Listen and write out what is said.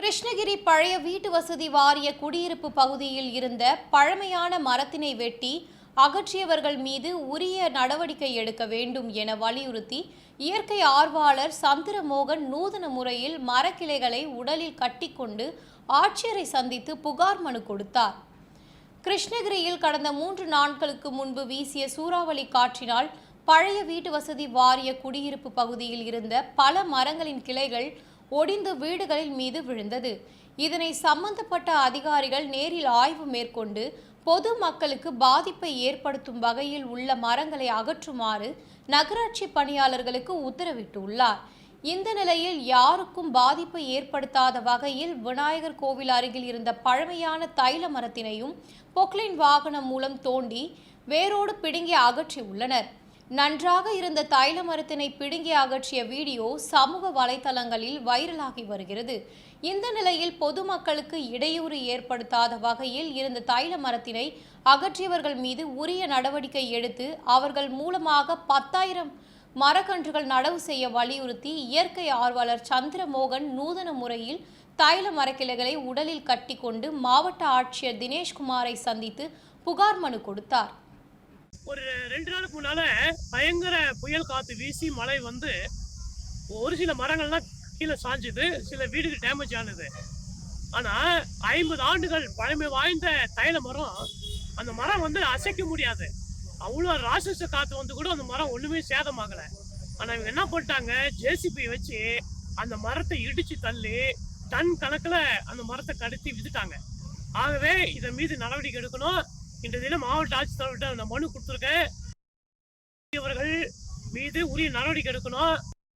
கிருஷ்ணகிரி பழைய வீட்டு வசதி வாரிய குடியிருப்பு பகுதியில் இருந்த பழமையான மரத்தினை வெட்டி அகற்றியவர்கள் மீது உரிய நடவடிக்கை எடுக்க வேண்டும் என வலியுறுத்தி இயற்கை ஆர்வலர் சந்திரமோகன் நூதன முறையில் மரக்கிளைகளை உடலில் கட்டிக்கொண்டு ஆட்சியரை சந்தித்து புகார் மனு கொடுத்தார். கிருஷ்ணகிரியில் கடந்த மூன்று நாட்களுக்கு முன்பு வீசிய சூறாவளி காற்றினால் பழைய வீட்டு வசதி வாரிய குடியிருப்பு பகுதியில் இருந்த பல மரங்களின் கிளைகள் ஒடிந்து வீடுகளின் மீது விழுந்தது. இதனை சம்பந்தப்பட்ட அதிகாரிகள் நேரில் ஆய்வு மேற்கொண்டு பொது மக்களுக்கு பாதிப்பை ஏற்படுத்தும் வகையில் உள்ள மரங்களை அகற்றுமாறு நகராட்சி பணியாளர்களுக்கு உத்தரவிட்டுள்ளார். இந்த நிலையில் யாருக்கும் பாதிப்பை ஏற்படுத்தாத வகையில் விநாயகர் கோவில் அருகில் இருந்த பழமையான தைல மரத்தினையும் பொக்லைன் வாகனம் மூலம் தோண்டி வேரோடு பிடுங்கி அகற்றியுள்ளனர். நன்றாக இருந்த தைல மரத்தினை பிடுங்கி அகற்றிய வீடியோ சமூக வலைதளங்களில் வைரலாகி வருகிறது. இந்த நிலையில் பொதுமக்களுக்கு இடையூறு ஏற்படுத்தாத வகையில் இருந்த தைல மரத்தினை அகற்றியவர்கள் மீது உரிய நடவடிக்கை எடுத்து அவர்கள் மூலமாக பத்தாயிரம் மரக்கன்றுகள் நடவு செய்ய வலியுறுத்தி இயற்கை ஆர்வலர் சந்திரமோகன் நூதன முறையில் தைல மரக்கிளைகளை உடலில் கட்டிக்கொண்டு மாவட்ட ஆட்சியர் தினேஷ்குமாரை சந்தித்து புகார் மனு கொடுத்தார். ஒரு ரெண்டு நாளுக்கு முன்னால பயங்கர புயல் காத்து வீசி மழை வந்து ஒரு சில மரங்கள்லாம் கீழே சாஞ்சுது சில வீடுகள் டேமேஜ் ஆனது. ஆனா ஐம்பது ஆண்டுகள் பழமை வாய்ந்த தைல மரம் அந்த மரம் வந்து அசைக்க முடியாது. அவ்வளோ ராட்சச காற்று வந்து கூட அந்த மரம் ஒண்ணுமே சேதமாகலை. ஆனா இவங்க என்ன பண்ணிட்டாங்க? ஜேசிபி வச்சு அந்த மரத்தை இடிச்சு தள்ளி டன் கணக்குல அந்த மரத்தை கடத்தி வித்துட்டாங்க. ஆகவே இதன் மீது நடவடிக்கை எடுக்கணும். இன்று தினம் மாவட்ட ஆட்சித்தலைவர்கிட்ட நான் மனு கொடுத்துருக்கேன். இவர்கள் மீது உரிய நடவடிக்கை எடுக்கணும்.